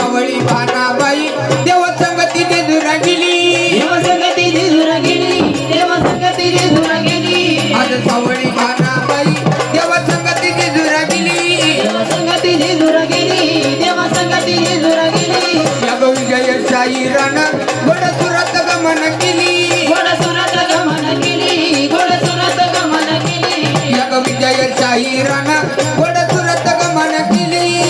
सवळी भानाबाई देव संगती गेली देव संगती गेली गेली आज सवळी भानाबाई देव संगती गेली देव संगती गेली गेली शाही रण गोड सुरत गमन केली. गोड सुरत गमन केली गोड सुरत गमन केली. शाही रण